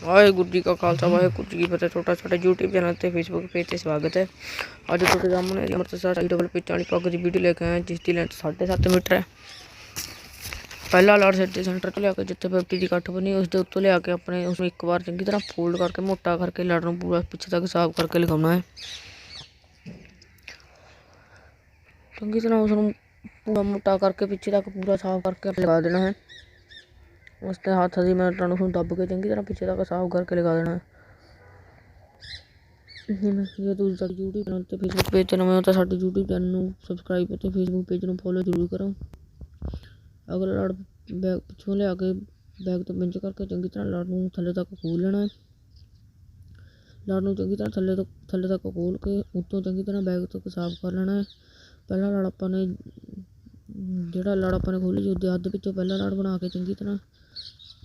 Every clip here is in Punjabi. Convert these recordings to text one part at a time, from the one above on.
ਵਾਹਿਗੁਰੂ ਜੀ ਕਾ ਖਾਲਸਾ, ਵਾਹਿਗੁਰੂ ਜੀ ਕੀ ਫਤਿਹ। ਛੋਟਾ ਛੋਟਾ YouTube ਚੈਨਲ ਤੇ Facebook ਪੇਜ ਤੇ ਸਵਾਗਤ ਹੈ। ਅੱਜ ਤੁਹਾਡੇ ਸਾਹਮਣੇ ਅੰਮ੍ਰਿਤਸਰ ਸਾਈ ਡਬਲ ਪਿੱਚ ਵਾਲੀ ਪੱਗ ਦੀ ਵੀਡੀਓ ਲੈ ਕੇ ਆਏ ਜਿਸ ਦੀ ਲੈਂਥ 7.5 ਮੀਟਰ ਹੈ। ਪਹਿਲਾ ਲਾੜ ਸੈੱਟ ਦੇ ਸੈਂਟਰ ਤੋਂ ਲਿਆ ਕੇ ਜਿੱਥੇ 50 ਦੀ ਕੱਟ ਬਣੀ ਉਸ ਦੇ ਉੱਤੋਂ ਲਿਆ ਕੇ ਆਪਣੇ ਉਸ ਨੂੰ ਇੱਕ ਵਾਰ ਚੰਗੀ ਤਰ੍ਹਾਂ ਫੋਲਡ ਕਰਕੇ ਮੋਟਾ ਕਰਕੇ ਲੜ ਨੂੰ ਪੂਰਾ ਪਿੱਛੇ ਤੱਕ ਸਾਫ਼ ਕਰਕੇ ਲਗਾਉਣਾ ਹੈ। ਚੰਗੀ ਤਰ੍ਹਾਂ ਉਸ ਨੂੰ ਪੂਰਾ ਮੋਟਾ ਕਰਕੇ ਪਿੱਛੇ ਤੱਕ ਪੂਰਾ ਸਾਫ਼ ਕਰਕੇ ਲਗਾ ਦੇਣਾ ਹੈ। ਉਸ ਤੇ ਹੱਥ ਦੀ ਮੈਂ ਤੁਹਾਨੂੰ ਨੂੰ ਦੱਬ ਕੇ ਚੰਗੀ ਤਰ੍ਹਾਂ ਪਿੱਛੇ ਤੱਕ ਸਾਫ਼ ਕਰਕੇ ਲਗਾ ਦੇਣਾ। ਜੇ ਤੁਸੀਂ ਸਾਡੀ YouTube ਚੈਨਲ ਤੇ Facebook ਪੇਜ ਤੇ ਨਵੇਂ ਹੋ ਤਾਂ ਸਾਡੇ YouTube ਚੈਨਲ ਨੂੰ ਸਬਸਕ੍ਰਾਈਬ ਅਤੇ Facebook ਪੇਜ ਨੂੰ ਫੋਲੋ ਜ਼ਰੂਰ ਕਰੋ। ਅਗਲਾ ਲੜ ਬੈਗ ਪਿੱਛੋਂ ਲਿਆ ਕੇ ਬੈਗ ਤੋਂ ਪਿੰਚ ਕਰਕੇ ਚੰਗੀ ਤਰ੍ਹਾਂ ਲੜ ਨੂੰ ਥੱਲੇ ਤੱਕ ਖੋਲ ਲੈਣਾ ਲੜ ਨੂੰ ਚੰਗੀ ਤਰ੍ਹਾਂ ਥੱਲੇ ਤੋਂ ਥੱਲੇ ਤੱਕ ਖੋਲ ਕੇ ਉੱਤੋਂ ਚੰਗੀ ਤਰ੍ਹਾਂ ਬੈਗ ਤੋਂ ਸਾਫ਼ ਕਰ ਲੈਣਾ ਹੈ। ਪਹਿਲਾਂ ਲੜ ਆਪਾਂ ਨੇ, ਜਿਹੜਾ ਲੜ ਆਪਾਂ ਨੇ ਖੋਲੀ ਉਹਦੇ ਅੱਧ ਵਿੱਚੋਂ ਪਹਿਲਾਂ ਲੜ ਬਣਾ ਕੇ ਚੰਗੀ ਤਰ੍ਹਾਂ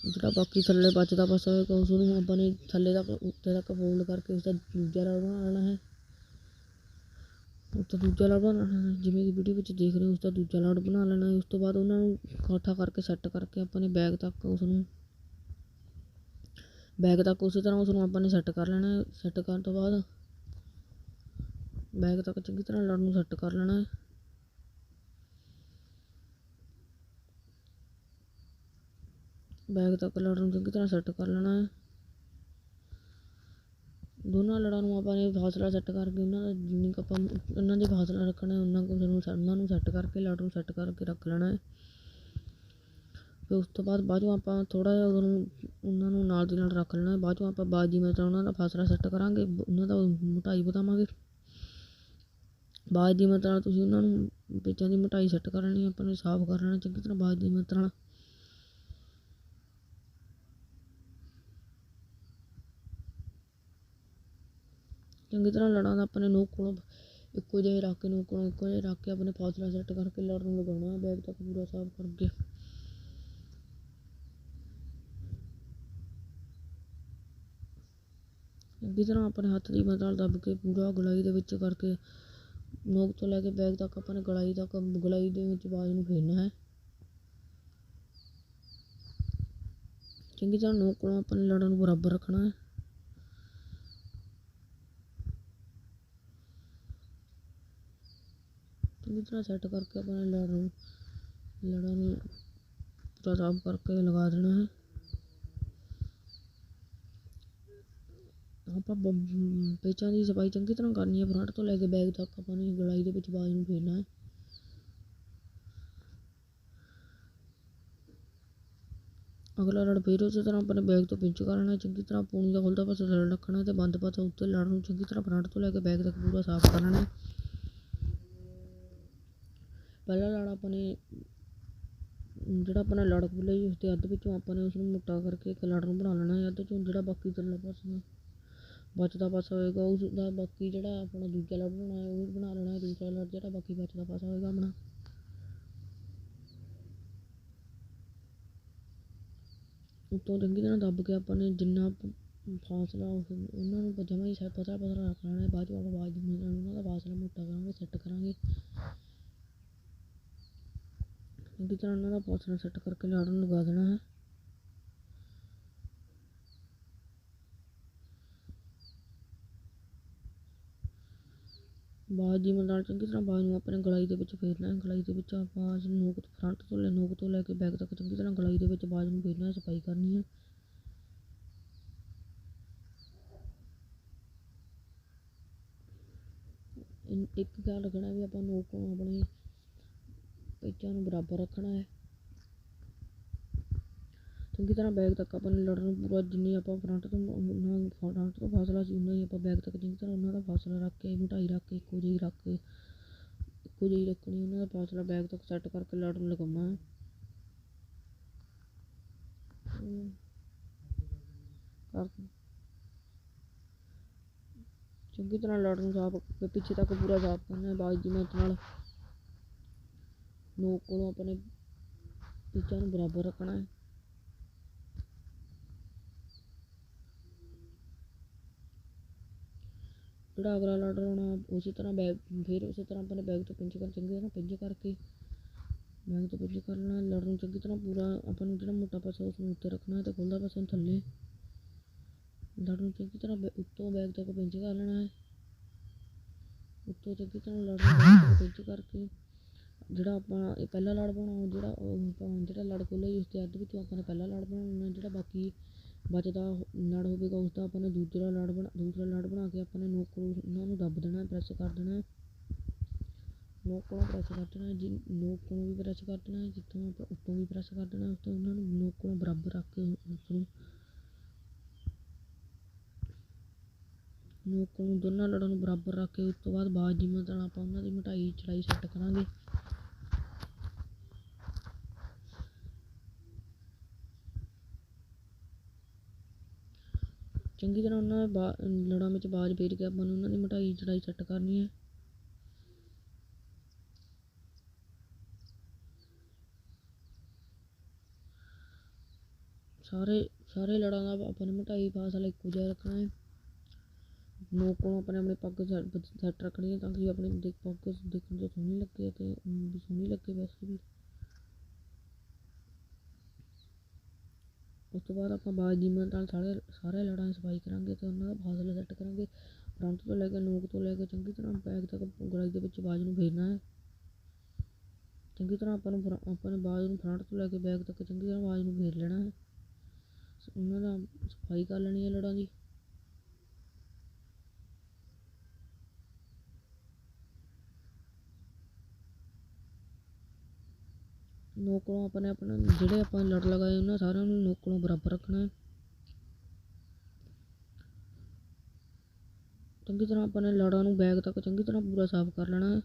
ਜਿਹੜਾ ਬਾਕੀ ਥੱਲੇ ਬਚਦਾ ਪਾਸਾ ਹੋਏਗਾ ਉਸ ਨੂੰ ਆਪਾਂ ਨੇ ਥੱਲੇ ਤੱਕ, ਉੱਤੇ ਤੱਕ ਫੋਲਡ ਕਰਕੇ ਉਸਦਾ ਦੂਜਾ ਲੜ ਬਣਾ ਲੈਣਾ ਹੈ। ਉਸਦਾ ਦੂਜਾ ਲੜ ਬਣਾ ਲੈਣਾ ਹੈ। ਜਿਵੇਂ ਕਿ ਵੀਡੀਓ ਵਿੱਚ ਦੇਖ ਰਹੇ ਹੋ, ਉਸਦਾ ਦੂਜਾ ਲੜ ਬਣਾ ਲੈਣਾ ਉਸ ਤੋਂ ਬਾਅਦ ਉਹਨਾਂ ਨੂੰ ਇਕੱਠਾ ਕਰਕੇ ਸੈੱਟ ਕਰਕੇ ਆਪਾਂ ਨੇ ਬੈਗ ਤੱਕ ਉਸ ਨੂੰ ਬੈਗ ਤੱਕ ਉਸੇ ਤਰ੍ਹਾਂ ਉਸ ਨੂੰ ਆਪਾਂ ਨੇ ਸੈੱਟ ਕਰ ਲੈਣਾ ਹੈ। ਸੈੱਟ ਕਰਨ ਤੋਂ ਬਾਅਦ ਬੈਗ ਤੱਕ ਚੰਗੀ ਤਰ੍ਹਾਂ ਲੜ ਨੂੰ ਸੈੱਟ ਕਰ ਲੈਣਾ ਹੈ ਬੈਗ ਤੱਕ ਲੜ ਨੂੰ ਚੰਗੀ ਤਰ੍ਹਾਂ ਸੈੱਟ ਕਰ ਲੈਣਾ ਹੈ। ਦੋਨਾਂ ਲੜਾਂ ਨੂੰ ਆਪਾਂ ਨੇ ਫਾਸਲਾ ਸੈੱਟ ਕਰਕੇ ਉਹਨਾਂ ਦਾ ਜਿੰਨੀ ਕੁ ਆਪਾਂ ਉਹਨਾਂ ਦੇ ਫਾਸਲਾ ਰੱਖਣਾ ਹੈ, ਉਹਨਾਂ ਕੁ ਸਾਨੂੰ ਉਹਨਾਂ ਨੂੰ ਸੈੱਟ ਕਰਕੇ, ਲੜ ਨੂੰ ਸੈੱਟ ਕਰਕੇ ਰੱਖ ਲੈਣਾ ਹੈ। ਫਿਰ ਉਸ ਤੋਂ ਬਾਅਦ ਬਾਅਦ ਚੋਂ ਆਪਾਂ ਥੋੜ੍ਹਾ ਜਿਹਾ ਉਹਨੂੰ ਉਹਨਾਂ ਨੂੰ ਨਾਲ ਦੀ ਨਾਲ ਰੱਖ ਲੈਣਾ ਹੈ। ਬਾਅਦ ਚੋਂ ਆਪਾਂ ਬਾਜੀ ਮਤਲਬ ਉਹਨਾਂ ਦਾ ਫਾਸਲਾ ਸੈੱਟ ਕਰਾਂਗੇ, ਉਹਨਾਂ ਦਾ ਮੋਟਾਈ ਵਧਾਵਾਂਗੇ। ਬਾਜ ਦੀ ਮਾਤਰਾ ਨਾਲ ਤੁਸੀਂ ਉਹਨਾਂ ਨੂੰ ਪੇਚਾਂ ਦੀ ਮੋਟਾਈ ਸੈੱਟ ਕਰ ਲੈਣੀ ਆਪਾਂ ਨੇ ਸਾਫ਼ ਕਰ ਲੈਣਾ, ਚੰਗੀ ਤਰ੍ਹਾਂ ਬਾਜ ਦੀ ਮਾਤਰਾ ਨਾਲ ਚੰਗੀ ਤਰ੍ਹਾਂ ਲੜਾਂ ਦਾ ਆਪਣੇ ਨੋਕ ਕੋਲੋਂ ਇੱਕੋ ਜਿਹੇ ਰੱਖ ਕੇ ਨੋਕ ਕੋਲੋਂ ਇੱਕੋ ਜਿਹੇ ਰੱਖ ਕੇ, ਆਪਣੇ ਫਾਸਲਾ ਸੈੱਟ ਕਰਕੇ ਲੜ ਨੂੰ ਲਗਾਉਣਾ, ਬੈਗ ਤੱਕ ਪੂਰਾ ਸਾਫ਼ ਕਰਕੇ। ਚੰਗੀ ਤਰ੍ਹਾਂ ਆਪਣੇ ਹੱਥ ਦੀ ਮਦਦ ਨਾਲ ਦੱਬ ਕੇ, ਪੂਰਾ ਗਲਾਈ ਦੇ ਵਿੱਚ ਕਰਕੇ ਨੋਕ ਤੋਂ ਲੈ ਕੇ ਬੈਗ ਤੱਕ ਆਪਾਂ ਨੇ ਗਲਾਈ ਤੱਕ, ਗਲਾਈ ਦੇ ਵਿੱਚ ਬਾਜ ਨੂੰ ਫੇਰਨਾ ਹੈ। ਚੰਗੀ ਤਰ੍ਹਾਂ ਨੋਕ ਕੋਲੋਂ ਆਪਾਂ ਨੇ ਲੜਾਂ ਨੂੰ ਬਰਾਬਰ ਰੱਖਣਾ ਹੈ। ਚੰਗੀ ਤਰ੍ਹਾਂ ਸੈੱਟ ਕਰਕੇ ਆਪਣੇ ਲੜ ਨੂੰ ਲੜਾਂ ਨੂੰ ਪੂਰਾ ਸਾਫ਼ ਕਰਕੇ ਲਗਾ ਦੇਣਾ ਹੈ। ਆਪਾਂ ਪੇਚਾਂ ਦੀ ਸਫ਼ਾਈ ਚੰਗੀ ਤਰ੍ਹਾਂ ਕਰਨੀ ਹੈ, ਫਰੰਟ ਤੋਂ ਲੈ ਕੇ ਬੈਗ ਤੱਕ ਆਪਾਂ ਨੇ ਗਲਾਈ ਦੇ ਵਿੱਚ ਬਾਜ ਨੂੰ ਫੇਰਨਾ ਹੈ। ਅਗਲਾ ਲੜ ਫੇਰ ਉਸੇ ਤਰ੍ਹਾਂ ਆਪਣੇ ਬੈਗ ਤੋਂ ਪਿੰਚ ਕਰਨਾ ਹੈ, ਚੰਗੀ ਤਰ੍ਹਾਂ ਪੂਣੀ ਦਾ ਖੁੱਲਦਾ ਪਾਸਾ ਥੱਲੇ ਰੱਖਣਾ ਹੈ ਤੇ ਬੰਦ ਪਾਸਾ ਉੱਤੇ ਲੜ ਨੂੰ ਚੰਗੀ ਤਰ੍ਹਾਂ ਫਰੰਟ ਤੋਂ ਲੈ ਕੇ ਬੈਗ ਤੱਕ ਪੂਰਾ ਸਾਫ਼ ਕਰ ਲੈਣਾ ਪਹਿਲਾ ਲੜ ਆਪਾਂ ਨੇ, ਜਿਹੜਾ ਆਪਣਾ ਲੜ ਖੁੱਲ੍ਹਿਆ ਜੀ ਉਸਦੇ ਅੱਧ ਵਿੱਚੋਂ ਆਪਾਂ ਨੇ ਉਸਨੂੰ ਮੋਟਾ ਕਰਕੇ ਇੱਕ ਲੜ ਨੂੰ ਬਣਾ ਲੈਣਾ ਹੈ, ਅੱਧ ਚੋਂ ਜਿਹੜਾ ਬਾਕੀ ਥੱਲੇ ਪਾਸਾ ਬਚਦਾ ਪਾਸਾ ਹੋਏਗਾ ਉਸ ਦਾ ਬਾਕੀ ਜਿਹੜਾ ਆਪਣਾ ਦੂਜਾ ਲੜ ਬਣਾਉਣਾ ਹੈ, ਉਹ ਵੀ ਬਣਾ ਲੈਣਾ ਹੈ ਦੂਸਰਾ ਲੜ ਜਿਹੜਾ ਬਾਕੀ ਬਚਦਾ ਪਾਸਾ ਹੋਏਗਾ ਆਪਣਾ। ਉੱਤੋਂ ਚੰਗੀ ਤਰ੍ਹਾਂ ਦੱਬ ਕੇ ਆਪਾਂ ਨੇ ਜਿੰਨਾ ਫਾਸਲਾ ਉਹਨਾਂ ਨੂੰ ਜਮਾ ਹੀ ਪਤਲਾ ਪਤਲਾ ਰੱਖ ਲੈਣਾ ਹੈ, ਬਾਅਦ ਚੋਂ ਆਪਾਂ ਬਾਅਦ ਉਹਨਾਂ ਦਾ ਫਾਸਲਾ ਮੋਟਾ ਕਰਾਂਗੇ ਸੈੱਟ ਕਰਾਂਗੇ। ਚੰਗੀ ਤਰ੍ਹਾਂ ਉਹਨਾਂ ਦਾ ਫਾਸਲਾ ਸੈੱਟ ਕਰਕੇ ਲੜ ਨੂੰ ਲਗਾ ਦੇਣਾ ਹੈ। ਬਾਜ ਦੀ ਨਾਲ ਚੰਗੀ ਤਰ੍ਹਾਂ ਬਾਜ ਨੂੰ ਆਪਣੇ ਗਲਾਈ ਦੇ ਵਿੱਚ ਫੇਰਨਾ ਹੈ। ਗਲਾਈ ਦੇ ਵਿੱਚ ਬਾਜ ਨੂੰ ਨੋਕ ਫਰੰਟ ਤੋਂ ਲੈ, ਨੋਕ ਤੋਂ ਲੈ ਕੇ ਬੈਕ ਤੱਕ ਚੰਗੀ ਤਰ੍ਹਾਂ ਗਲਾਈ ਦੇ ਵਿੱਚ ਬਾਜ ਨੂੰ ਫੇਰਨਾ ਹੈ, ਸਫ਼ਾਈ ਕਰਨੀ ਹੈ। ਇੱਕ ਗੱਲ ਰੱਖਣਾ ਵੀ ਆਪਾਂ ਨੋਕ ਨੂੰ ਆਪਣੇ ਪੇਚਾਂ ਨੂੰ ਬਰਾਬਰ ਰੱਖਣਾ ਹੈ। ਚੰਗੀ ਤਰ੍ਹਾਂ ਬੈਗ ਤੱਕ ਆਪਾਂ ਨੇ ਲੜਨ ਨੂੰ ਪੂਰਾ ਜਿੰਨੀ ਆਪਾਂ ਫਰੰਟ ਤੋਂ ਉਹਨਾਂ ਫਰੰਟ ਤੋਂ ਫਾਸਲਾ ਸੀ ਉਨਾ ਹੀ ਆਪਾਂ ਬੈਗ ਤੱਕ ਚੰਗੀ ਤਰ੍ਹਾਂ ਉਹਨਾਂ ਦਾ ਫਾਸਲਾ ਰੱਖ ਕੇ ਮੋਟਾਈ ਰੱਖ ਕੇ ਇੱਕੋ ਜਿਹੀ ਰੱਖ ਕੇ ਇੱਕੋ ਜਿਹੀ ਰੱਖਣੀ ਉਹਨਾਂ ਦਾ ਫਾਸਲਾ ਬੈਗ ਤੱਕ ਸੈੱਟ ਕਰਕੇ ਲੜ ਨੂੰ ਲਗਾਉਣਾ ਹੈ। ਹਮ, ਕਰ ਚੰਗੀ ਤਰ੍ਹਾਂ ਲੜ ਨੂੰ ਸਾਫ਼ ਕਰਕੇ ਪਿੱਛੇ ਤੱਕ ਪੂਰਾ ਸਾਫ਼ ਕਰਨਾ ਹੈ ਬਾਜ ਦੀ ਮਦਦ ਨਾਲ ਨੋਕ ਕੋਲੋਂ ਆਪਣੇ ਪਿੱਛਾਂ ਨੂੰ ਬਰਾਬਰ ਰੱਖਣਾ ਹੈ। ਜਿਹੜਾ ਅਗਲਾ ਲੜ ਹੋਣਾ ਉਸੇ ਤਰ੍ਹਾਂ ਬੈਗ ਫਿਰ ਉਸੇ ਤਰ੍ਹਾਂ ਆਪਣੇ ਬੈਗ ਤੋਂ ਪਿੰਚ ਕਰ, ਚੰਗੀ ਤਰ੍ਹਾਂ ਪਿੰਚ ਕਰਕੇ ਬੈਗ ਤੋਂ ਪਿੰਚ ਕਰਨਾ ਲੜ ਨੂੰ ਚੰਗੀ ਤਰ੍ਹਾਂ ਪੂਰਾ ਆਪਾਂ ਨੂੰ ਜਿਹੜਾ ਮੋਟਾ ਪਾਸਾ ਉਸ ਨੂੰ ਉੱਤੇ ਰੱਖਣਾ ਹੈ ਤੇ ਖੁੱਲ੍ਹਾ ਪਾਸਾ ਨੂੰ ਥੱਲੇ। ਲੜ ਨੂੰ ਚੰਗੀ ਤਰ੍ਹਾਂ ਬੈ- ਉੱਤੋਂ ਬੈਗ ਤੱਕ ਪਿੰਚ ਕਰ ਲੈਣਾ ਹੈ। ਉੱਤੋਂ ਚੰਗੀ ਤਰ੍ਹਾਂ ਲੜ ਨੂੰ ਪਿੰਚ ਕਰਕੇ ਜਿਹੜਾ ਆਪਾਂ ਇਹ ਪਹਿਲਾ ਲੜ ਬਣਾਉਣਾ ਜਿਹੜਾ ਉਹ ਜਿਹੜਾ ਲੜ ਖੋਲ੍ਹਿਆ ਜੀ ਉਸਦੇ ਅੱਧ ਵਿੱਚੋਂ ਆਪਾਂ ਨੇ ਪਹਿਲਾ ਲੜ ਬਣਾਉਣਾ ਜਿਹੜਾ ਬਾਕੀ ਬਚਦਾ ਲੜ ਹੋਵੇਗਾ ਉਸ ਦਾ ਆਪਾਂ ਨੇ ਦੂਸਰਾ ਲੜ ਬਣਾ ਦੂਸਰਾ ਲੜ ਬਣਾ ਕੇ ਆਪਾਂ ਨੇ ਨੋਕ ਨੂੰ ਉਹਨਾਂ ਨੂੰ ਦੱਬ ਦੇਣਾ ਪ੍ਰੈਸ ਕਰ ਦੇਣਾ ਹੈ। ਨੋਕ ਨੂੰ ਪ੍ਰੈਸ ਕਰ ਦੇਣਾ ਹੈ, ਜੀ ਨੋਕ ਨੂੰ ਵੀ ਪ੍ਰੈਸ ਕਰ ਦੇਣਾ ਜਿੱਥੋਂ ਆਪਾਂ ਉੱਤੋਂ ਵੀ ਪ੍ਰੈਸ ਕਰ ਦੇਣਾ ਉਸ ਤੋਂ ਉਹਨਾਂ ਨੂੰ ਨੋਕ ਨੂੰ ਬਰਾਬਰ ਰੱਖ ਕੇ ਉਸ ਨੂੰ ਨੋਕ ਨੂੰ ਦੋਨਾਂ ਲੜਾਂ ਨੂੰ ਬਰਾਬਰ ਰੱਖ ਕੇ ਉਸ ਤੋਂ ਬਾਅਦ ਬਾਜ ਜਿਵੇਂ ਮਦਦ ਆਪਾਂ ਉਹਨਾਂ ਦੀ ਮੋਟਾਈ ਚੜਾਈ ਸੈੱਟ ਕਰਾਂਗੇ ਚੰਗੀ ਤਰ੍ਹਾਂ ਉਹਨਾਂ ਬਾ, ਲੜਾਂ ਵਿੱਚ ਬਾਜ ਫੇਰ ਕੇ ਆਪਾਂ ਨੂੰ ਉਹਨਾਂ ਦੀ ਮੋਟਾਈ ਚੜਾਈ ਸੈੱਟ ਕਰਨੀ ਹੈ। ਸਾਰੇ ਸਾਰੇ ਲੜਾਂ ਦਾ ਆਪਾਂ ਨੇ ਮੋਟਾਈ ਫਾਸਲਾ ਇੱਕੋ ਜਿਹਾ ਰੱਖਣਾ ਹੈ। ਨੋਕ ਨੂੰ ਆਪਣੇ ਆਪਣੇ ਪੱਗ ਸੈੱਟ ਰੱਖਣੀ ਹੈ ਤਾਂ ਕਿ ਆਪਣੀ ਦੇਖ ਪੱਗ ਦੇਖਣ 'ਚ ਸੋਹਣੀ ਲੱਗੇ ਤੇ ਊਂ ਵੀ ਸੋਹਣੀ ਲੱਗੇ ਵੈਸੇ ਵੀ। ਉਸ ਤੋਂ ਬਾਅਦ ਆਪਾਂ ਬਾਜ ਦੀ ਮਦਦ ਨਾਲ ਸਾਰੇ ਸਾਰੇ ਲੜਾਂ ਦੀ ਸਫ਼ਾਈ ਕਰਾਂਗੇ ਅਤੇ ਉਹਨਾਂ ਦਾ ਫਾਸਲਾ ਸੈੱਟ ਕਰਾਂਗੇ। ਫਰੰਟ ਤੋਂ ਲੈ ਕੇ ਨੋਕ ਤੋਂ ਲੈ ਕੇ ਚੰਗੀ ਤਰ੍ਹਾਂ ਬੈਕ ਤੱਕ ਗਲਾਈ ਦੇ ਵਿੱਚ ਬਾਜ ਨੂੰ ਫੇਰਨਾ ਹੈ। ਚੰਗੀ ਤਰ੍ਹਾਂ ਆਪਾਂ ਨੂੰ ਫਰ- ਆਪਾਂ ਨੇ ਬਾਜ ਨੂੰ ਫਰੰਟ ਤੋਂ ਲੈ ਕੇ ਬੈਕ ਤੱਕ ਚੰਗੀ ਤਰ੍ਹਾਂ ਬਾਜ ਨੂੰ ਫੇਰ ਲੈਣਾ ਹੈ। ਉਹਨਾਂ ਦਾ ਸਫ਼ਾਈ ਕਰ ਲੈਣੀ ਹੈ ਲੜਾਂ ਦੀ। ਨੋਕਲੋਂ ਨੂੰ ਆਪਾਂ ਨੇ ਆਪਣਾ, ਜਿਹੜੇ ਆਪਾਂ ਲੜ ਲਗਾਏ ਉਹਨਾਂ ਸਾਰਿਆਂ ਨੂੰ ਨੋਕਲੋਂ ਬਰਾਬਰ ਰੱਖਣਾ ਹੈ। ਚੰਗੀ ਤਰ੍ਹਾਂ ਆਪਾਂ ਨੇ ਲੜਾਂ ਨੂੰ ਬੈਗ ਤੱਕ ਚੰਗੀ ਤਰ੍ਹਾਂ ਪੂਰਾ ਸਾਫ਼ ਕਰ ਲੈਣਾ ਹੈ।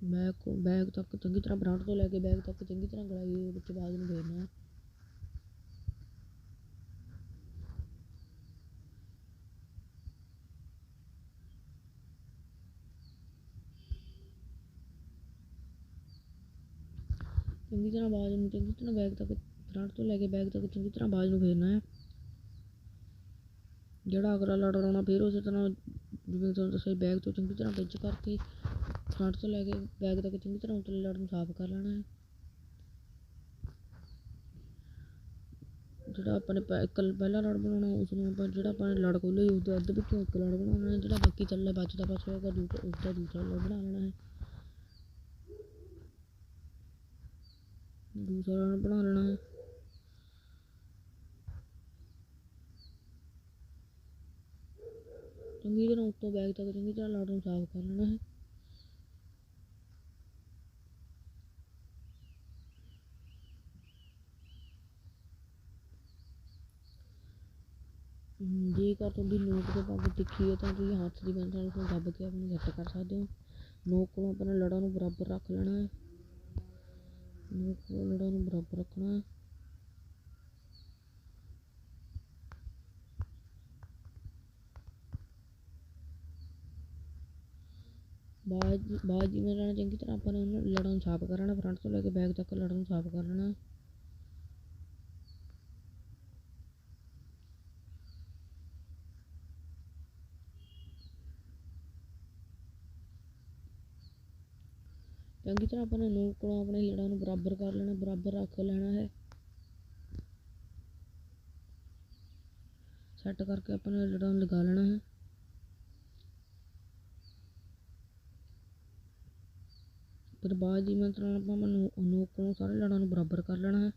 ਬੈਗ ਬੈਗ ਤੱਕ ਚੰਗੀ ਤਰ੍ਹਾਂ ਫਰੰਟ ਤੋਂ ਲੈ ਕੇ ਬੈਗ ਤੱਕ ਚੰਗੀ ਤਰ੍ਹਾਂ ਗਲਾਈ ਵਿੱਚ ਬਾਜ ਨੂੰ ਫੇਰਨਾ ਹੈ। ਚੰਗੀ ਤਰ੍ਹਾਂ ਬਾਜ ਨੂੰ, ਚੰਗੀ ਤਰ੍ਹਾਂ ਬੈਗ ਤੱਕ, ਫਰੰਟ ਤੋਂ ਲੈ ਕੇ ਬੈਗ ਤੱਕ ਚੰਗੀ ਤਰ੍ਹਾਂ ਬਾਜ ਨੂੰ ਫੇਰਨਾ ਹੈ। ਜਿਹੜਾ ਅਗਲਾ ਲੜ ਲਾਉਣਾ ਫਿਰ ਉਸੇ ਤਰ੍ਹਾਂ ਜਿਵੇਂ ਤੁਹਾਨੂੰ ਦੱਸਿਆ ਬੈਗ ਤੋਂ ਚੰਗੀ ਤਰ੍ਹਾਂ ਪਿੰਚ ਕਰਕੇ ਫਰੰਟ ਤੋਂ ਲੈ ਕੇ ਬੈਗ ਤੱਕ ਚੰਗੀ ਤਰ੍ਹਾਂ ਉਤਲੇ ਲੜ ਨੂੰ ਸਾਫ਼ ਕਰ ਲੈਣਾ ਹੈ। ਜਿਹੜਾ ਆਪਾਂ ਨੇ ਪਹਿ- ਪਹਿਲਾ ਲੜ ਬਣਾਉਣਾ ਉਸ ਨੂੰ ਆਪਾਂ ਜਿਹੜਾ ਆਪਾਂ ਲੜ ਖੋਲ੍ਹਿਆ ਉਸ ਦੇ ਅੱਧ ਵਿੱਚੋਂ ਇੱਕ ਲੜ ਬਣਾਉਣਾ ਹੈ, ਜਿਹੜਾ ਬਾਕੀ ਚੱਲੇ ਬਚਦਾ ਬਚਿਆ ਹੋਏਗਾ ਦੂਸਰਾ ਉਸ ਦਾ ਦੂਸਰਾ ਲੜ ਬਣਾ ਲੈਣਾ ਹੈ। ਦੂਸਰਾ ਲੜ ਬਣਾ ਲੈਣਾ ਹੈ। ਚੰਗੀ ਤਰ੍ਹਾਂ ਉੱਤੋਂ ਬੈਗ ਤੱਕ ਚੰਗੀ ਤਰ੍ਹਾਂ ਲੜ ਨੂੰ ਸਾਫ਼ ਕਰ ਲੈਣਾ ਹੈ। ਜੇਕਰ ਤੁਹਾਡੀ ਨੋਕ ਤੇ ਪੱਗ ਤਿੱਖੀ ਹੈ ਤਾਂ ਤੁਸੀਂ ਹੱਥ ਦੀ ਮਦਦ ਨਾਲ ਦੱਬ ਕੇ ਆਪਣੀ ਸੈੱਟ ਕਰ ਸਕਦੇ ਹੋ। ਨੋਕ ਕੋਲੋਂ ਆਪਣੇ ਲੜਾਂ ਨੂੰ ਬਰਾਬਰ ਰੱਖ ਲੈਣਾ ਹੈ। ਨੋਕ ਨੂੰ ਬਰਾਬਰ ਰੱਖਣਾ ਹੈ ਬਾਜ ਬਾਜ ਜਿਵੇਂ ਲੈਣਾ ਚੰਗੀ ਤਰ੍ਹਾਂ ਆਪਾਂ ਨੇ ਉਹਨਾਂ ਲੜਾਂ ਨੂੰ ਸਾਫ਼ ਕਰਨਾ ਫਰੰਟ ਤੋਂ ਲੈ ਕੇ ਬੈਕ ਤੱਕ ਲੜਾਂ ਨੂੰ ਸਾਫ਼ ਕਰਨਾ ਲੈਣਾ ਚੰਗੀ ਤਰ੍ਹਾਂ ਆਪਾਂ ਨੇ ਨੋਕ ਕੋਲੋਂ ਆਪਣੇ ਲੜਾਂ ਨੂੰ ਬਰਾਬਰ ਕਰ ਲੈਣਾ, ਬਰਾਬਰ ਰੱਖ ਲੈਣਾ ਹੈ। ਸੈੱਟ ਕਰਕੇ ਆਪਾਂ ਨੇ ਲੜਾਂ ਨੂੰ ਲਗਾ ਲੈਣਾ ਹੈ। ਫਿਰ ਬਾਅਦ ਦੀ ਮੰਤਰ ਨਾਲ ਆਪਾਂ ਮਨੂੰ ਨੋਕ ਕੋਲੋਂ ਸਾਰੇ ਲੜਾਂ ਨੂੰ ਬਰਾਬਰ ਕਰ ਲੈਣਾ ਹੈ।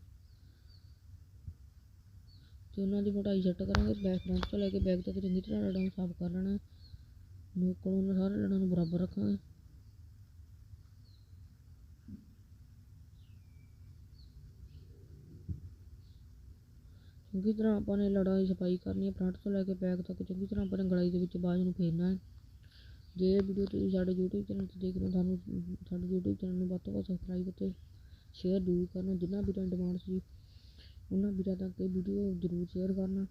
ਤੇ ਉਹਨਾਂ ਦੀ ਮੋਟਾਈ ਸੈੱਟ ਕਰਾਂਗੇ, ਬੈਕ ਫਰੰਟ ਤੋਂ ਲੈ ਕੇ ਬੈਕ ਤੱਕ ਚੰਗੀ ਤਰ੍ਹਾਂ ਲੜਾਂ ਨੂੰ ਸਾਫ਼ ਕਰ ਲੈਣਾ ਹੈ। ਨੋਕ ਕੋਲੋਂ ਉਹਨਾਂ ਸਾਰੇ ਲੜਾਂ ਨੂੰ ਬਰਾਬਰ ਰੱਖਾਂਗੇ ਚੰਗੀ ਤਰ੍ਹਾਂ ਆਪਾਂ ਨੇ ਲੜਾਈ ਸਫ਼ਾਈ ਕਰਨੀ ਹੈ, ਫਰੰਟ ਤੋਂ ਲੈ ਕੇ ਬੈਕ ਤੱਕ ਚੰਗੀ ਤਰ੍ਹਾਂ ਆਪਾਂ ਨੇ ਗਲਾਈ ਦੇ ਵਿੱਚ ਬਾਜ ਨੂੰ ਫੇਰਨਾ ਹੈ। ਜੇ ਵੀਡੀਓ ਤੁਸੀਂ ਸਾਡੇ YouTube ਚੈਨਲ ਤੇ ਦੇਖ ਰਹੇ ਹੋ, ਤੁਹਾਨੂੰ ਸਾਡੇ YouTube ਚੈਨਲ ਨੂੰ ਵੱਧ ਤੋਂ ਵੱਧ ਸਬਸਕ੍ਰਾਈਬ ਅਤੇ ਸ਼ੇਅਰ ਜ਼ਰੂਰ ਕਰਨਾ, ਜਿੰਨਾ ਵੀਰਾਂ ਦੀ ਡਿਮਾਂਡ ਸੀ, ਉਹਨਾਂ ਵੀਰਾਂ ਤੱਕ ਇਹ ਵੀਡੀਓ ਜ਼ਰੂਰ ਸ਼ੇਅਰ ਕਰਨਾ।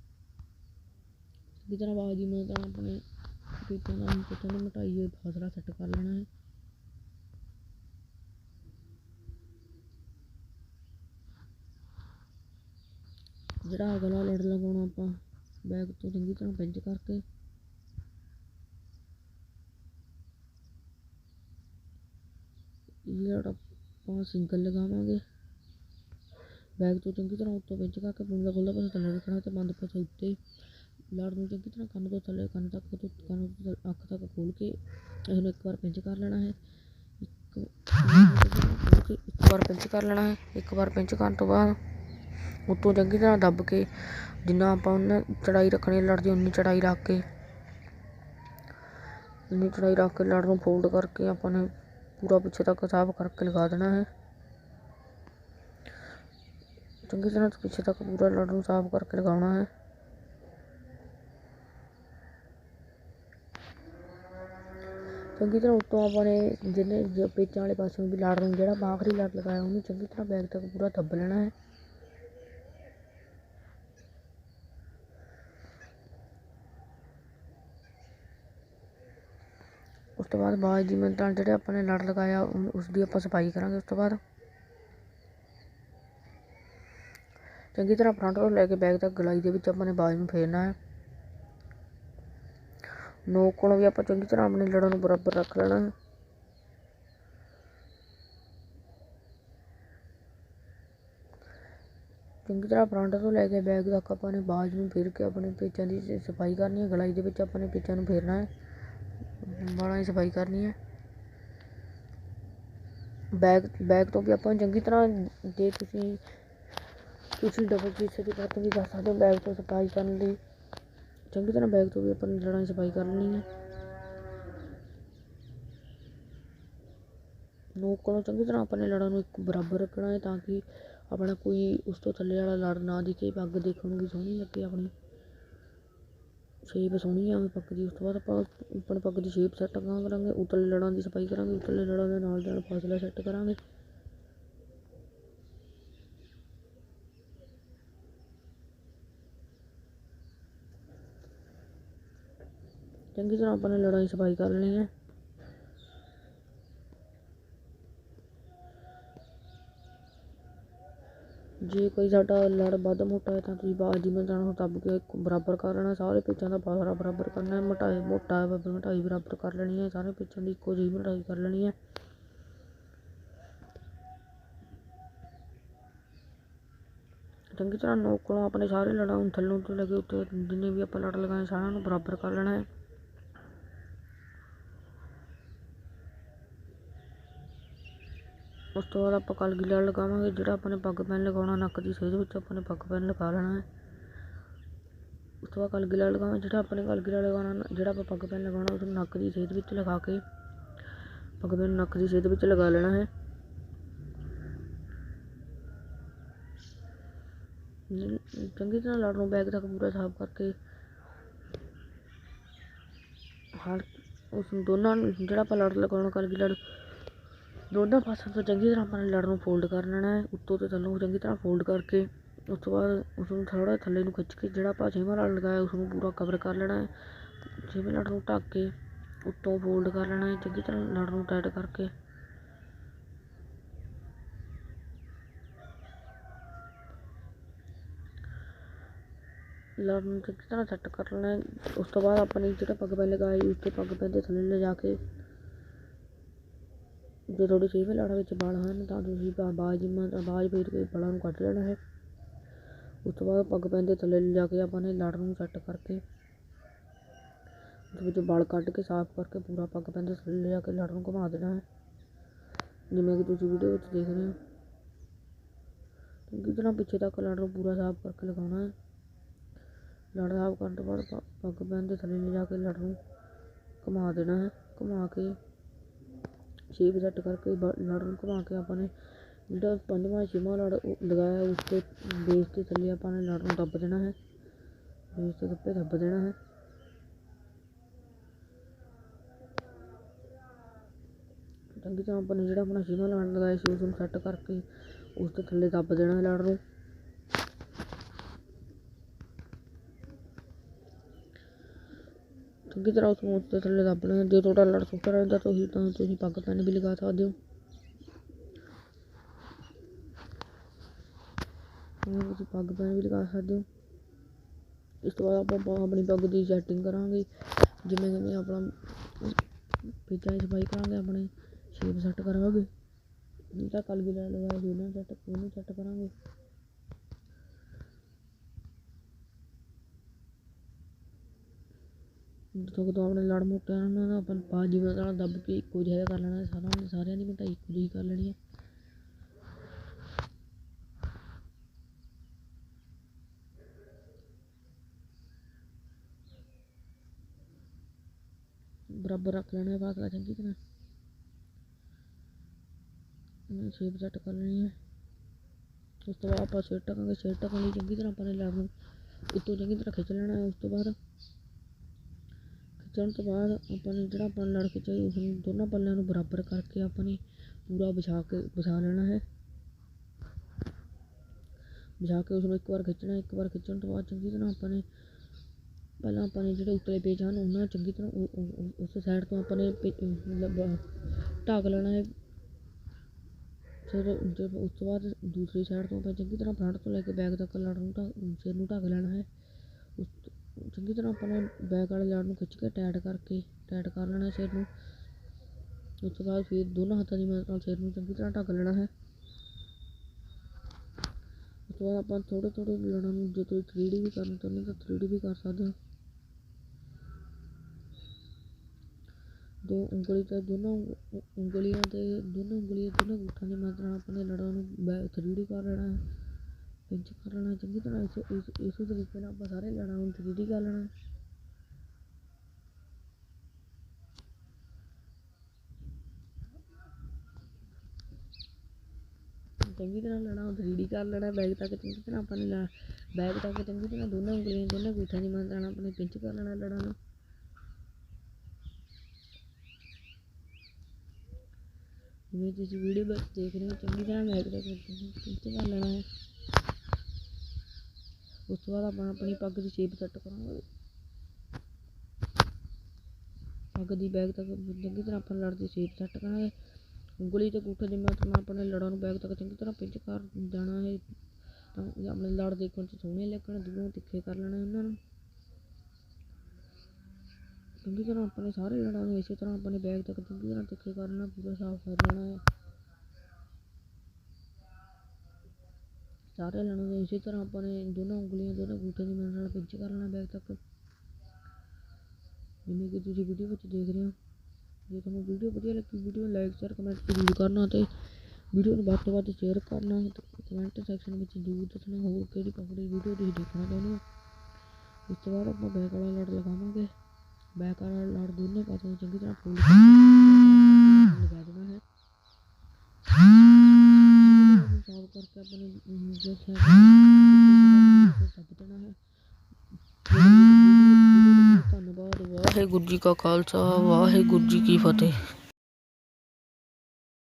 ਚੰਗੀ ਤਰ੍ਹਾਂ ਬਾਜ਼ ਦੀ ਮਦਦ ਨਾਲ ਆਪਣੇ ਪੇਟਾਂ ਦਾ ਪੇਟਾਂ ਨੂੰ ਮੋਟਾਈ ਦੇ ਫਾਸਲਾ ਸੈੱਟ ਕਰ ਲੈਣਾ ਹੈ। ਜਿਹੜਾ ਅਗਲਾ ਲੜ ਲਗਾਉਣਾ ਆਪਾਂ ਬੈਗ ਤੋਂ ਚੰਗੀ ਤਰ੍ਹਾਂ ਪਿੰਚ ਕਰਕੇ। ਇਹ ਲੜ ਆਪਾਂ ਸਿੰਗਲ ਲਗਾਵਾਂਗੇ ਬੈਗ ਤੋਂ ਚੰਗੀ ਤਰ੍ਹਾਂ ਉੱਤੋਂ ਵਿੱਚ ਕਰਕੇ ਪੂੰਝ ਦਾ ਖੁੱਲ੍ਹਾ ਪਾਸਾ ਥੱਲੇ ਰੱਖਣਾ ਤੇ ਬੰਦ ਪਾਸਾ ਉੱਤੇ। ਲੜ ਨੂੰ ਚੰਗੀ ਤਰ੍ਹਾਂ ਕੰਨ ਤੋਂ ਥੱਲੇ, ਕੰਨ ਤੱਕ ਤੋਂ ਕੰਨ ਤੋਂ ਅੱਖ ਤੱਕ ਖੋਲ੍ਹ ਕੇ ਇਹਨੂੰ ਇੱਕ ਵਾਰ ਪਿੰਚ ਕਰ ਲੈਣਾ ਹੈ। ਇੱਕ ਵਾਰ ਪਿੰਚ ਕਰ ਲੈਣਾ ਹੈ, ਇੱਕ ਵਾਰ ਪਿੰਚ ਕਰਨ ਤੋਂ ਬਾਅਦ ਉੱਤੋਂ ਚੰਗੀ ਤਰ੍ਹਾਂ ਦੱਬ ਕੇ ਜਿੰਨਾ ਆਪਾਂ ਉਹਨਾਂ ਚੜਾਈ ਰੱਖਣੀ ਲੜ ਦੀ ਉਨੀ ਚੜਾਈ ਰੱਖ ਕੇ। ਉਨੀ ਚੜਾਈ ਰੱਖ ਕੇ ਲੜ ਨੂੰ ਫੋਲਡ ਕਰਕੇ ਆਪਾਂ ਨੇ ਪੂਰਾ ਪਿੱਛੇ ਤੱਕ ਸਾਫ਼ ਕਰਕੇ ਲਗਾ ਦੇਣਾ ਹੈ। ਚੰਗੀ ਤਰ੍ਹਾਂ ਪਿੱਛੇ ਤੱਕ ਪੂਰਾ ਲੜ ਨੂੰ ਸਾਫ਼ ਕਰਕੇ ਲਗਾਉਣਾ ਹੈ। ਚੰਗੀ ਤਰ੍ਹਾਂ ਉੱਤੋਂ ਆਪਾਂ ਨੇ ਜਿਹਨੇ ਜ- ਪੇਚਾਂ ਵਾਲੇ ਪਾਸੇ ਵੀ ਲੜ ਨੂੰ ਜਿਹੜਾ ਆਪਾਂ ਆਖਰੀ ਲੜ ਲਗਾਇਆ, ਉਹਨੂੰ ਚੰਗੀ ਤਰ੍ਹਾਂ ਬੈਗ ਤੱਕ ਪੂਰਾ ਦੱਬ ਲੈਣਾ ਹੈ ਉਸ ਤੋਂ ਬਾਅਦ ਬਾਅਦ ਜਿਵੇਂ ਨਾਲ ਜਿਹੜੇ ਆਪਾਂ ਨੇ ਲੜ ਲਗਾਇਆ ਉਹਨੂੰ- ਉਸ ਦੀ ਆਪਾਂ ਸਫ਼ਾਈ ਕਰਾਂਗੇ ਉਸ ਤੋਂ ਬਾਅਦ। ਚੰਗੀ ਤਰ੍ਹਾਂ ਫਰੰਟ ਤੋਂ ਲੈ ਕੇ ਬੈਕ ਤੱਕ ਗਲਾਈ ਦੇ ਵਿੱਚ ਆਪਾਂ ਨੇ ਬਾਜ ਨੂੰ ਫੇਰਨਾ ਹੈ। ਨੋਕ ਕੋਲੋਂ ਵੀ ਆਪਾਂ ਚੰਗੀ ਤਰ੍ਹਾਂ ਆਪਣੇ ਲੜਾਂ ਨੂੰ ਬਰਾਬਰ ਰੱਖ ਲੈਣਾ ਹੈ। ਚੰਗੀ ਤਰ੍ਹਾਂ ਫਰੰਟ ਤੋਂ ਲੈ ਕੇ ਬੈਕ ਤੱਕ ਆਪਾਂ ਨੇ ਬਾਜ ਨੂੰ ਫੇਰ ਕੇ ਆਪਣੇ ਪੇਚਾਂ ਦੀ ਸਫ਼ਾਈ ਕਰਨੀ ਹੈ। ਗਲਾਈ ਦੇ ਵਿੱਚ ਆਪਾਂ ਨੇ ਪੇਚਾਂ ਨੂੰ ਫੇਰਨਾ ਹੈ। ਵਾਲਾਂ ਦੀ ਸਫ਼ਾਈ ਕਰਨੀ ਹੈ। ਬੈਗ ਬੈਗ ਤੋਂ ਵੀ ਆਪਾਂ ਚੰਗੀ ਤਰ੍ਹਾਂ ਜੇ ਤੁਸੀਂ ਤੁਸੀਂ ਡਬਲ ਸ਼ੀਸ਼ੇ ਦੀ ਵਰਤੋਂ ਵੀ ਕਰ ਸਕਦੇ ਹੋ, ਬੈਗ ਤੋਂ ਸਫ਼ਾਈ ਕਰਨ ਲਈ। ਚੰਗੀ ਤਰ੍ਹਾਂ ਬੈਗ ਤੋਂ ਵੀ ਆਪਾਂ ਲੜਾਂ ਦੀ ਸਫ਼ਾਈ ਕਰਨੀ ਹੈ। ਨੋਕ ਕੋਲੋਂ ਚੰਗੀ ਤਰ੍ਹਾਂ ਆਪਣੇ ਲੜਾਂ ਨੂੰ ਇੱਕ ਬਰਾਬਰ ਰੱਖਣਾ ਹੈ ਤਾਂ ਕਿ ਆਪਣਾ ਕੋਈ ਉਸ ਤੋਂ ਥੱਲੇ ਵਾਲਾ ਲੜ ਨਾ ਦਿਖੇ, ਪੱਗ ਦੇਖਣ ਨੂੰ ਵੀ ਸੋਹਣੀ ਲੱਗੇ ਆਪਣੀ। ਸ਼ੇਪ ਸੋਹਣੀ ਆਵੇ ਪੱਗ ਦੀ, ਉਸ ਤੋਂ ਬਾਅਦ ਆਪਾਂ ਆਪਣੇ ਪੱਗ ਦੀ ਸ਼ੇਪ ਸੈੱਟ ਕਰਾਂਗੇ, ਉਤਲੇ ਲੜਾਂ ਦੀ ਸਫ਼ਾਈ ਕਰਾਂਗੇ, ਉਤਲੇ ਲੜਾਂ ਦੇ ਨਾਲ ਨਾਲ ਫਾਸਲਾ ਸੈੱਟ ਕਰਾਂਗੇ। ਚੰਗੀ ਤਰ੍ਹਾਂ ਆਪਾਂ ਨੇ ਲੜਾਂ ਦੀ ਸਫ਼ਾਈ ਕਰ ਲੈਣੀ ਹੈ। ਜੇ ਕੋਈ ਸਾਡਾ ਲੜ ਵੱਧ ਮੋਟਾ ਹੈ ਤਾਂ ਤੁਸੀਂ ਬਾਅਦ ਜਿਵੇਂ ਜਾਣਾ ਉਹ ਕੇ ਬਰਾਬਰ ਕਰ ਲੈਣਾ, ਸਾਰੇ ਪਿੱਛਾਂ ਦਾ ਪਾਸਰਾ ਬਰਾਬਰ ਕਰਨਾ ਹੈ ਮੋਟਾ ਹੈ ਬੱਬਰ ਮੋਟਾਈ ਬਰਾਬਰ ਕਰ ਲੈਣੀ ਹੈ, ਸਾਰੇ ਪਿੱਛਾਂ ਦੀ ਇੱਕੋ ਜਿਹੀ ਮੋਟਾਈ ਕਰ ਲੈਣੀ ਹੈ। ਚੰਗੀ ਤਰ੍ਹਾਂ ਨੋਕ ਕੋਲੋਂ ਆਪਣੇ ਸਾਰੇ ਲੜਾਂ ਨੂੰ ਥੱਲੋਂ ਤੋਂ ਲੈ ਕੇ ਉੱਤੇ ਜਿੰਨੇ ਵੀ ਆਪਾਂ ਲੜ ਲਗਾਏ ਸਾਰਿਆਂ ਨੂੰ ਬਰਾਬਰ ਕਰ ਲੈਣਾ ਹੈ। ਉਸ ਤੋਂ ਬਾਅਦ ਆਪਾਂ ਕਲਗੀ ਲੜ ਲਗਾਵਾਂਗੇ, ਜਿਹੜਾ ਆਪਾਂ ਨੇ ਪੱਗ ਪੈਨ ਲਗਾਉਣਾ, ਨੱਕ ਦੀ ਸੇਧ ਵਿੱਚ ਆਪਾਂ ਨੇ ਪੱਗ ਪੈਨ ਲਗਾ ਲੈਣਾ ਹੈ। ਉਸ ਤੋਂ ਬਾਅਦ ਕਲਗੀ ਲੜ ਜਿਹੜਾ ਆਪਾਂ ਨੇ ਕਲਗੀ ਲਗਾਉਣਾ ਜਿਹੜਾ ਆਪਾਂ ਪੱਗ ਪੈਨ ਲਗਾਉਣਾ ਉਸ ਨੂੰ ਨੱਕ ਦੀ ਸੇਧ ਵਿੱਚ ਲਗਾ ਕੇ, ਪੱਗ ਪੈਨ ਨੱਕ ਦੀ ਸੇਧ ਵਿੱਚ ਲਗਾ ਲੈਣਾ ਹੈ। ਚੰਗੀ ਤਰ੍ਹਾਂ ਲੜ ਨੂੰ ਬੈਗ ਤੱਕ ਪੂਰਾ ਸਾਫ਼ ਕਰਕੇ ਹਰ ਉਸ ਦੋਨਾਂ ਨੂੰ, ਜਿਹੜਾ ਆਪਾਂ ਲੜ ਲਗਾਉਣਾ ਕਲਗੀ ਲੜ ਦੋਨਾਂ ਪਾਸਿਆਂ ਤੋਂ ਚੰਗੀ ਤਰ੍ਹਾਂ ਆਪਾਂ ਨੇ ਲੜ ਨੂੰ ਫੋਲਡ ਕਰ ਲੈਣਾ ਹੈ, ਉੱਤੋਂ ਤੇ ਥੱਲੋਂ ਚੰਗੀ ਤਰ੍ਹਾਂ ਫੋਲਡ ਕਰਕੇ, ਉਸ ਤੋਂ ਬਾਅਦ ਉਸਨੂੰ ਥੋੜ੍ਹਾ ਥੋੜਾ ਥੱਲੇ ਨੂੰ ਖਿੱਚ ਕੇ, ਜਿਹੜਾ ਆਪਾਂ ਛੇਵਾਂ ਲੜ ਲਗਾਇਆ, ਉਸਨੂੰ ਪੂਰਾ ਕਵਰ ਕਰ ਲੈਣਾ ਹੈ। ਛੇਵੇਂ ਲੜ ਨੂੰ ਢੱਕ ਕੇ ਉੱਤੋਂ ਫੋਲਡ ਕਰ ਲੈਣਾ ਹੈ, ਚੰਗੀ ਤਰ੍ਹਾਂ ਲੜ ਨੂੰ ਟਾਈਟ ਕਰਕੇ। ਲੜ ਨੂੰ ਚੰਗੀ ਤਰ੍ਹਾਂ ਸੈੱਟ ਕਰ ਲੈਣਾ ਉਸ ਤੋਂ ਬਾਅਦ ਆਪਾਂ ਨੇ ਜਿਹੜਾ ਪੱਗ ਪੈਨ ਲਗਾਈ, ਉਸ ਤੇ ਪੱਗ ਪੈਨ ਦੇ ਥੱਲੇ ਲਿਜਾ ਕੇ ਜੇ ਤੁਹਾਡੇ ਛੇਵੇਂ ਲੜ ਵਿੱਚ ਵਾਲ ਹਨ, ਤਾਂ ਤੁਸੀਂ ਬਾ- ਬਾਜ ਮ- ਬਾਜ ਫੇਰ ਕੇ ਵਾਲਾਂ ਨੂੰ ਕੱਢ ਲੈਣਾ ਹੈ। ਉਸ ਤੋਂ ਬਾਅਦ ਪੱਗ ਪੈਨ ਦੇ ਥੱਲੇ ਲਿਜਾ ਕੇ ਆਪਾਂ ਨੇ ਲੜ ਨੂੰ ਸੈੱਟ ਕਰਕੇ ਉਸ ਵਿੱਚ ਵਾਲ ਕੱਢ ਕੇ ਸਾਫ਼ ਕਰਕੇ ਪੂਰਾ ਪੱਗ ਪੈਂਦੇ ਥੱਲੇ ਲਿਜਾ ਕੇ ਲੜ ਨੂੰ ਘੁਮਾ ਦੇਣਾ ਹੈ। ਜਿਵੇਂ ਕਿ ਤੁਸੀਂ ਵੀਡੀਓ ਵਿੱਚ ਦੇਖ ਰਹੇ ਹੋ। ਚੰਗੀ ਤਰ੍ਹਾਂ ਪਿੱਛੇ ਤੱਕ ਲੜ ਨੂੰ ਪੂਰਾ ਸਾਫ਼ ਕਰਕੇ ਲਗਾਉਣਾ ਹੈ। ਲੜ ਸਾਫ਼ ਕਰਨ ਤੋਂ ਬਾਅਦ ਪੱਗ ਪੈਨ ਦੇ ਥੱਲੇ ਲਿਜਾ ਕੇ ਲੜ ਨੂੰ ਘੁਮਾ ਦੇਣਾ ਹੈ। ਘੁਮਾ ਕੇ ਸ਼ੇਪ ਸੈੱਟ ਕਰਕੇ ਬ- ਲੜ ਨੂੰ ਘੁਮਾ ਕੇ ਆਪਾਂ ਨੇ ਜਿਹੜਾ ਪੰਜਵਾਂ ਛੇਵਾਂ ਲੜ ਉਹ ਲਗਾਇਆ ਉਸ ਤੇ ਬੇਸ ਦੇ ਥੱਲੇ ਆਪਾਂ ਨੇ ਲੜ ਨੂੰ ਦੱਬ ਦੇਣਾ ਹੈ ਬੇਸ ਤੇ ਗੱਪੇ ਦੱਬ ਦੇਣਾ ਹੈ ਚੰਗੀ ਤਰ੍ਹਾਂ ਆਪਾਂ ਨੇ ਜਿਹੜਾ ਆਪਣਾ ਛੇਵਾਂ ਲੜ ਲਗਾਇਆ ਸੀ ਉਸ ਨੂੰ ਸੈੱਟ ਕਰਕੇ ਉਸ ਦੇ ਥੱਲੇ ਦੱਬ ਦੇਣਾ ਹੈ ਲੜ ਨੂੰ ਚੰਗੀ ਤਰ੍ਹਾਂ ਉਸ ਨੂੰ ਉਸ ਦੇ ਥੱਲੇ ਦੱਬ ਲੈਣਾ। ਜੇ ਤੁਹਾਡਾ ਲੜ ਸੁੱਕਾ ਰਹਿੰਦਾ ਤੁਸੀਂ ਤਾਂ ਤੁਸੀਂ ਪੱਗ ਪੈਨ ਵੀ ਲਗਾ ਸਕਦੇ ਹੋ। ਤੁਸੀਂ ਪੱਗ ਪੈਨ ਵੀ ਲਗਾ ਸਕਦੇ ਹੋ। ਇਸ ਤੋਂ ਬਾਅਦ ਆਪਾਂ ਆਪਣੀ ਪੱਗ ਦੀ ਸੈਟਿੰਗ ਕਰਾਂਗੇ। ਜਿਵੇਂ ਜਿਵੇਂ ਆਪਣਾ ਪੇਚਾਂ ਸਫ਼ਾਈ ਕਰਾਂਗੇ, ਆਪਣੇ ਸ਼ੇਪ ਸੈੱਟ ਕਰਾਂਗੇ। ਜਿਹੜਾ ਕਲਗੀ ਲੜ ਲਗਾਇਆ ਸੀ ਉਹਨਾਂ ਸੈੱਟ ਉਹਨੂੰ ਸੈੱਟ ਕਰਾਂਗੇ। ਜਿੱਥੋਂ ਕਿਤੋਂ ਆਪਣੇ ਲੜ ਮੋਟੇ ਉਹਨਾਂ ਦਾ ਆਪਾਂ ਬਾਜੀ ਨਾਲ ਦੱਬ ਕੇ ਇੱਕੋ ਜਿਹਾ ਕਰ ਲੈਣਾ ਸਾਰਾ ਸਾਰਿਆਂ ਦੀ ਮਿਟਾਈ ਇੱਕੋ ਜਿਹੀ ਕਰ ਲੈਣੀ ਹੈ ਬਰਾਬਰ ਰੱਖ ਲੈਣਾ ਹੈ ਚੰਗੀ ਤਰ੍ਹਾਂ। ਇਹਨੂੰ ਸ਼ੇਪ ਸੈੱਟ ਕਰ ਲੈਣੀ ਹੈ ਉਸ ਤੋਂ ਬਾਅਦ ਆਪਾਂ ਸਿਰ ਟਕਾਂਗੇ ਸਿਰ ਟਕਣ ਲਈ ਚੰਗੀ ਤਰ੍ਹਾਂ ਆਪਾਂ ਨੇ ਲੈਵਲ ਨੂੰ ਉੱਤੋਂ ਚੰਗੀ ਤਰ੍ਹਾਂ ਖਿੱਚ ਲੈਣਾ ਹੈ ਉਸ ਤੋਂ ਬਾਅਦ ਖਿੱਚਣ ਤੋਂ ਬਾਅਦ ਆਪਾਂ ਨੇ ਜਿਹੜਾ ਆਪਾਂ ਲੜ ਖਿੱਚਿਆ ਉਸਨੂੰ ਦੋਨਾਂ ਪੱਲਿਆਂ ਨੂੰ ਬਰਾਬਰ ਕਰਕੇ ਆਪਾਂ ਨੇ ਪੂਰਾ ਵਿਛਾ ਕੇ ਵਿਛਾ ਲੈਣਾ ਹੈ। ਵਿਛਾ ਕੇ ਉਸਨੂੰ ਇੱਕ ਵਾਰ ਖਿੱਚਣਾ, ਇੱਕ ਵਾਰ ਖਿੱਚਣ ਤੋਂ ਬਾਅਦ ਚੰਗੀ ਤਰ੍ਹਾਂ ਆਪਾਂ ਨੇ, ਪਹਿਲਾਂ ਆਪਾਂ ਨੇ ਜਿਹੜੇ ਉੱਤਲੇ ਪੇਚ ਹਨ, ਉਹਨਾਂ ਨੂੰ ਚੰਗੀ ਤਰ੍ਹਾਂ ਉਸ ਸਾਈਡ ਤੋਂ ਆਪਾਂ ਨੇ ਮਤਲਬ ਢੱਕ ਲੈਣਾ ਹੈ। ਫਿਰ ਜਦ ਉਸ ਤੋਂ ਬਾਅਦ ਦੂਸਰੀ ਸਾਈਡ ਤੋਂ ਆਪਾਂ ਚੰਗੀ ਤਰ੍ਹਾਂ ਫਰੰਟ ਤੋਂ ਲੈ ਕੇ ਬੈਕ ਤੱਕ ਲੜ ਨੂੰ ਢੱਕ, ਸਿਰ ਨੂੰ ਢੱਕ ਲੈਣਾ ਹੈ। ਚੰਗੀ ਤਰ੍ਹਾਂ ਆਪਾਂ ਨੇ ਬੈਕ ਵਾਲੇ ਲੜ ਨੂੰ ਖਿੱਚ ਕੇ ਟਾਈਟ ਕਰਕੇ ਟਾਈਟ ਕਰ ਲੈਣਾ ਸਿਰ ਨੂੰ। ਉਸ ਤੋਂ ਬਾਅਦ ਫਿਰ ਦੋਨਾਂ ਹੱਥਾਂ ਦੀ ਮਦਦ ਨਾਲ ਸਿਰ ਨੂੰ ਚੰਗੀ ਤਰ੍ਹਾਂ ਢੱਕ ਲੈਣਾ ਹੈ। ਉਸ ਤੋਂ ਬਾਅਦ ਆਪਾਂ ਥੋੜੇ ਥੋੜੇ ਲੜਾਂ ਨੂੰ ਜੇ ਤੁਸੀਂ 3D ਵੀ ਕਰਨਾ ਚਾਹੁੰਦੇ ਹੋ ਤਾਂ 3D ਵੀ ਕਰ ਸਕਦੇ ਹੋ। ਦੋ ਉਂਗਲੀ ਤੇ ਦੋਨੋਂ ਉਂਗਲੀਆਂ ਤੇ ਦੋਨੋਂ ਉਂਗਲੀਆਂ ਦੋਨੋਂ ਅੰਗੂਠਾਂ ਦੀ ਮਦਦ ਨਾਲ ਆਪਣੇ ਲੜਾਂ ਨੂੰ ਬੈ 3D ਕਰ ਲੈਣਾ ਹੈ। ਪਿੰਚ ਕਰ ਲੈਣਾ ਚੰਗੀ ਤਰ੍ਹਾਂ ਇਸ ਇਸ, ਇਸੇ ਤਰੀਕੇ ਨਾਲ ਆਪਾਂ ਸਾਰੇ ਲੜਾਂ ਨੂੰ 3D ਕਰ ਲੈਣਾ ਚੰਗੀ ਤਰ੍ਹਾਂ ਲੈਣਾ ਉਹ 3D ਕਰ ਲੈਣਾ ਬੈਗ ਤੱਕ ਚੰਗੀ ਤਰ੍ਹਾਂ ਆਪਾਂ ਨੇ ਬੈਗ ਤੱਕ ਚੰਗੀ ਤਰ੍ਹਾਂ ਦੋਨਾਂ ਉਂਗਲੀਆਂ, ਦੋਨਾਂ ਅੰਗੂਠਿਆਂ ਦੀ ਮਦਦ ਨਾਲ ਆਪਣੇ ਪਿੰਚ ਕਰ ਲੈਣਾ ਲੜਾਂ ਨੂੰ। ਜਿਵੇਂ ਤੁਸੀਂ ਵੀਡੀਓ ਵਿੱਚ ਦੇਖ ਰਹੇ ਹੋ, ਚੰਗੀ ਤਰ੍ਹਾਂ ਬੈਗ ਤੱਕ ਪਿੰਚ ਕਰ ਲੈਣਾ। ਹੈ ਉਸ ਤੋਂ ਬਾਅਦ ਆਪਾਂ ਆਪਣੀ ਪੱਗ ਦੀ ਸ਼ੇਪ ਸੈੱਟ ਕਰਾਂਗੇ। ਪੱਗ ਦੀ ਬੈਗ ਤੱਕ ਚੰਗੀ ਤਰ੍ਹਾਂ ਆਪਾਂ ਲੜ ਦੀ ਸ਼ੇਪ ਸੈੱਟ ਕਰਾਂਗੇ। ਉਂਗਲੀ ਤੇ ਅੰਗੂਠੇ ਦੀ ਮਦਦ ਨਾਲ ਆਪਣੇ ਲੜਾਂ ਨੂੰ ਬੈਗ ਤੱਕ ਚੰਗੀ ਤਰ੍ਹਾਂ ਪਿੰਚ ਕਰ ਜਾਣਾ ਹੈ। ਤਾਂ ਆਪਣੇ ਲੜ ਦੇਖਣ 'ਚ ਸੋਹਣੇ ਲੱਗਣ, ਦੂਰੋਂ ਤਿੱਖੇ ਕਰ ਲੈਣਾ ਉਹਨਾਂ ਨੂੰ। ਚੰਗੀ ਤਰ੍ਹਾਂ ਆਪਣੇ ਸਾਰੇ ਲੜਾਂ ਨੂੰ ਇਸੇ ਤਰ੍ਹਾਂ ਆਪਣੇ ਬੈਗ ਤੱਕ ਚੰਗੀ ਤਰ੍ਹਾਂ ਤਿੱਖੇ ਕਰਨਾ ਪੂਰਾ ਸਾਫ਼ ਕਰ ਲੈਣਾ ਹੈ। ਸਾਰੇ ਲੜਾਂ ਨੂੰ, ਇਸੇ ਤਰ੍ਹਾਂ ਆਪਾਂ ਨੇ ਦੋਨੋਂ ਉਂਗਲੀਆਂ, ਦੋਨੋਂ ਅੰਗੂਠੇ ਦੀ ਮਦਦ ਨਾਲ ਪਿੰਚ ਕਰ ਲੈਣਾ ਬੈਕ ਤੱਕ। ਜਿਵੇਂ ਕਿ ਤੁਸੀਂ ਵੀਡੀਓ ਵਿੱਚ ਦੇਖ ਰਹੇ ਹੋ। ਜੇ ਤੁਹਾਨੂੰ ਵੀਡੀਓ ਵਧੀਆ ਲੱਗੀ ਵੀਡੀਓ ਨੂੰ ਲਾਈਕ ਸ਼ੇਅਰ ਕਮੈਂਟ ਜ਼ਰੂਰ ਕਰਨਾ ਤੇ ਵੀਡੀਓ ਨੂੰ ਵੱਧ ਤੋਂ ਵੱਧ ਸ਼ੇਅਰ ਕਰਨਾ ਤੇ ਕਮੈਂਟ ਸੈਕਸ਼ਨ ਵਿੱਚ ਜ਼ਰੂਰ ਦੱਸਣਾ ਹੋਰ ਕਿਹੜੀ ਪਕੜੀ ਵੀਡੀਓ ਤੁਸੀਂ ਦੇਖਣਾ ਚਾਹੁੰਦੇ ਹੋ। ਇਸ ਤੋਂ ਬਾਅਦ ਆਪਾਂ ਬੈਕ ਵਾਲਾ ਲੜ ਲਗਾਵਾਂਗੇ। ਬੈਕ ਵਾਲਾ ਲੜ ਦੋਨੇ ਪਾਸੇ ਚੰਗੀ ਤਰ੍ਹਾਂ ਫੋਲਡ ਕਰਕੇ ਲਗਾ ਦੇਣਾ ਹੈ ਸਾਫ਼ ਕਰਕੇ ਆਪਣੇ ਜੋ ਸਾਈਡ ਦੇਣਾ ਹੈ ਧੰਨਵਾਦ ਵਾਹਿਗੁਰੂ ਜੀ ਕਾ ਖਾਲਸਾ ਵਾਹਿਗੁਰੂ ਜੀ ਕੀ ਫਤਿਹ